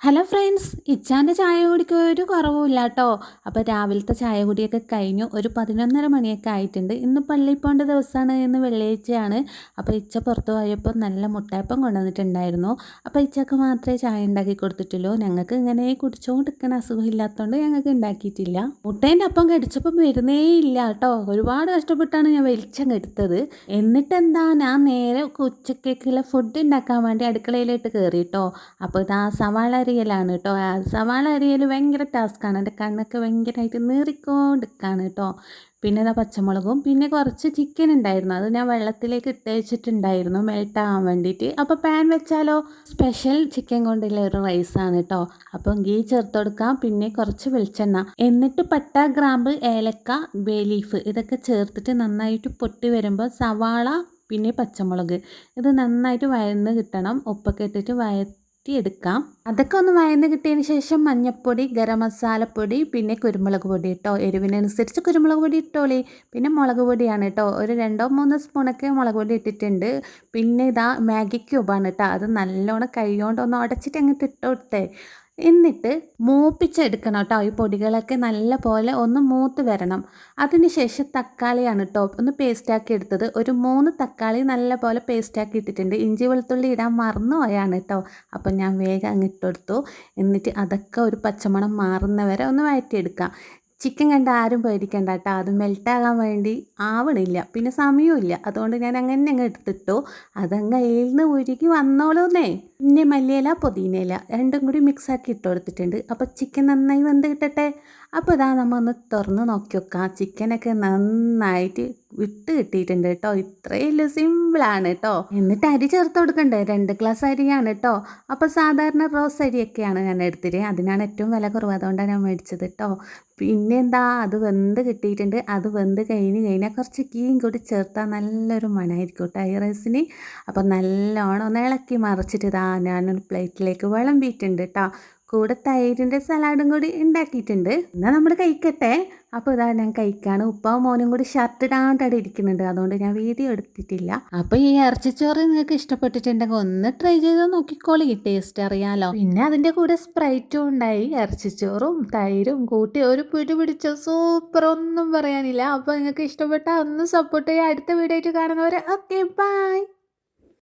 Hello friends ഇച്ചാന്റെ ചായ കുടിക്ക് ഒരു കുറവുമില്ല കേട്ടോ അപ്പോൾ രാവിലത്തെ ചായ കുടിയൊക്കെ കഴിഞ്ഞു. ഒരു പതിനൊന്നര മണിയൊക്കെ ആയിട്ടുണ്ട്. ഇന്ന് പള്ളി പോകേണ്ട ദിവസമാണ് ഇന്ന് വെള്ളിയാഴ്ചയാണ്. അപ്പോൾ ഇച്ച പുറത്തു പോയപ്പോൾ നല്ല മുട്ടായപ്പം കൊണ്ടുവന്നിട്ടുണ്ടായിരുന്നു. അപ്പോൾ ഇച്ചക്ക് മാത്രമേ ചായ ഉണ്ടാക്കി കൊടുത്തിട്ടുള്ളൂ. ഞങ്ങൾക്ക് ഇങ്ങനെ കുടിച്ചുകൊണ്ടിരിക്കണ അസുഖമില്ലാത്തതുകൊണ്ട് ഞങ്ങൾക്ക് ഉണ്ടാക്കിയിട്ടില്ല. മുട്ടേന്റെ അപ്പം കടിച്ചപ്പം വരുന്നേ ഇല്ല കേട്ടോ ഒരുപാട് കഷ്ടപ്പെട്ടാണ് ഞാൻ വെളിച്ചം കെടുത്തത് എന്നിട്ട് എന്താ ഞാൻ നേരെ ഉച്ചക്കേക്കുള്ള ഫുഡ് ഉണ്ടാക്കാൻ വേണ്ടി അടുക്കളയിലോട്ട് കയറി കേട്ടോ അപ്പോൾ ഇതാ സവാള അരിയലാണ് കേട്ടോ സവാള അരിയൽ ഭയങ്കര ടാസ്ക്കാണ് എന്റെ കണ്ണൊക്കെ ഭയങ്കരമായിട്ട് നീറിക്കൊണ്ടിരിക്കുകയാണ് കേട്ടോ പിന്നെ ഇതാ പച്ചമുളകും. പിന്നെ കുറച്ച് ചിക്കൻ ഉണ്ടായിരുന്നു അത് ഞാൻ വെള്ളത്തിലേക്ക് ഇട്ട് വെച്ചിട്ടുണ്ടായിരുന്നു. മെൽട്ടാകാൻ വേണ്ടിയിട്ട് അപ്പോൾ പാൻ വെച്ചാലോ? സ്പെഷ്യൽ ചിക്കൻ കൊണ്ടുള്ള ഒരു റൈസാണ് കേട്ടോ അപ്പം ഗീ ചേർത്ത് കൊടുക്കാം. പിന്നെ കുറച്ച് വെളിച്ചെണ്ണ. എന്നിട്ട് പട്ട ഗ്രാമ്പ് ഏലക്ക ബേ ലീഫ് ഇതൊക്കെ ചേർത്തിട്ട് നന്നായിട്ട് പൊട്ടി വരുമ്പോൾ സവാള പിന്നെ പച്ചമുളക്. ഇത് നന്നായിട്ട് വയന്ന് കിട്ടണം. ഉപ്പൊക്കെ ഇട്ടിട്ട് വയ എടുക്കാം അതൊക്കെ ഒന്ന് വയന്ന് കിട്ടിയതിന് ശേഷം മഞ്ഞൾപ്പൊടി ഗരം മസാലപ്പൊടി പിന്നെ കുരുമുളക് പൊടി ഇട്ടോ. എരിവിനനുസരിച്ച് കുരുമുളക് പൊടി ഇട്ടോളി. പിന്നെ മുളക് പൊടിയാണ് കേട്ടോ ഒരു രണ്ടോ മൂന്നോ സ്പൂണൊക്കെ മുളക് പൊടി ഇട്ടിട്ടുണ്ട്. പിന്നെ ഇതാ മാഗി ക്യൂബാണ് കേട്ടോ അത് നല്ലോണം കൈ കൊണ്ടൊന്ന് ഉടച്ചിട്ട് അങ്ങോട്ട് ഇട്ടോട്ടെ എന്നിട്ട് മൂപ്പിച്ചെടുക്കണം കേട്ടോ ഈ പൊടികളൊക്കെ നല്ല പോലെ ഒന്ന് മൂത്ത് വരണം. അതിനുശേഷം തക്കാളിയാണ് കേട്ടോ ഒന്ന് പേസ്റ്റാക്കി എടുത്തത്. ഒരു മൂന്ന് തക്കാളി നല്ല പോലെ പേസ്റ്റാക്കി ഇട്ടിട്ടുണ്ട്. ഇഞ്ചി വെളുത്തുള്ളി ഇടാൻ മറന്നു പോയാണ് കേട്ടോ അപ്പം ഞാൻ വേഗം അങ്ങ് ഇട്ടെടുത്തു എന്നിട്ട് അതൊക്കെ ഒരു പച്ചമണം മാറുന്നവരെ ഒന്ന് വഴറ്റിയെടുക്കാം. ചിക്കൻ കണ്ട ആരും പേടിക്കണ്ട കേട്ടോ അത് മെൽട്ടാകാൻ വേണ്ടി ആവണില്ല. പിന്നെ സമയമില്ല അതുകൊണ്ട് ഞാൻ അങ്ങനെ അങ്ങ് എടുത്തിട്ടു. അതങ്ങ് നിന്ന് ഉരുകി വന്നോളൂന്നേ. പിന്നെ മല്ലിയില പുതിനയില രണ്ടും കൂടി മിക്സാക്കി ഇട്ട് കൊടുത്തിട്ടുണ്ട്. അപ്പോൾ ചിക്കൻ നന്നായി വെന്ത് കിട്ടട്ടെ. അപ്പോൾ ഇതാ നമ്മൾ ഒന്ന് തുറന്ന് നോക്കി വെക്കാം. ചിക്കനൊക്കെ നന്നായിട്ട് വിട്ട് കിട്ടിയിട്ടുണ്ട് കേട്ടോ. ഇത്രയല്ല സിമ്പിളാണ് കേട്ടോ. എന്നിട്ട് അരി ചേർത്ത് കൊടുക്കണ്ടേ? രണ്ട് ഗ്ലാസ് അരിയാണ് കേട്ടോ. അപ്പോൾ സാധാരണ റോസ് അരിയൊക്കെയാണ് ഞാൻ എടുത്തിട്ട് അതിനാണ് ഏറ്റവും വില കുറവ്. അതുകൊണ്ടാണ് ഞാൻ മേടിച്ചത് കേട്ടോ. പിന്നെ എന്താ? അത് വെന്ത് കിട്ടിയിട്ടുണ്ട്. അത് വെന്ത് കഴിഞ്ഞ് കഴിഞ്ഞാൽ കുറച്ച് കീയും കൂടി ചേർത്താൽ നല്ലൊരു മണമായിരിക്കും കേട്ടോ ഈ റൈസിന് അപ്പോൾ നല്ലോണം ഒന്ന് ഇളക്കി മറിച്ചിട്ട് ഇതാ ഞാനൊരു പ്ലേറ്റിലേക്ക് വിളമ്പിയിട്ടുണ്ട് കേട്ടോ. കൂടെ തൈരിന്റെ സലാഡും കൂടി ഉണ്ടാക്കിയിട്ടുണ്ട്. എന്നാൽ നമ്മൾ കഴിക്കട്ടെ. അപ്പോൾ ഇതാ ഞാൻ കഴിക്കാണ്. ഉപ്പാവും മോനും കൂടി ഷർട്ട് ഇടാണ്ടവിടെ ഇരിക്കുന്നുണ്ട്. അതുകൊണ്ട് ഞാൻ വീഡിയോ എടുത്തിട്ടില്ല. അപ്പോൾ ഈ ഇറച്ചിച്ചോറ് നിങ്ങൾക്ക് ഇഷ്ടപ്പെട്ടിട്ടുണ്ടെങ്കിൽ ഒന്ന് ട്രൈ ചെയ്ത് നോക്കിക്കോളി. ടേസ്റ്റ് അറിയാലോ. പിന്നെ അതിന്റെ കൂടെ സ്പ്രൈറ്റും ഉണ്ടായി. ഇറച്ചിച്ചോറും തൈരും കൂട്ടി ഒരു പിടി പിടിച്ച സൂപ്പർ ഒന്നും പറയാനില്ല. അപ്പോൾ നിങ്ങൾക്ക് ഇഷ്ടപ്പെട്ടാൽ ഒന്ന് സപ്പോർട്ട് ചെയ്യുക അടുത്ത വീഡിയോ ആയിട്ട് കാണുന്നവരെ. Okay bye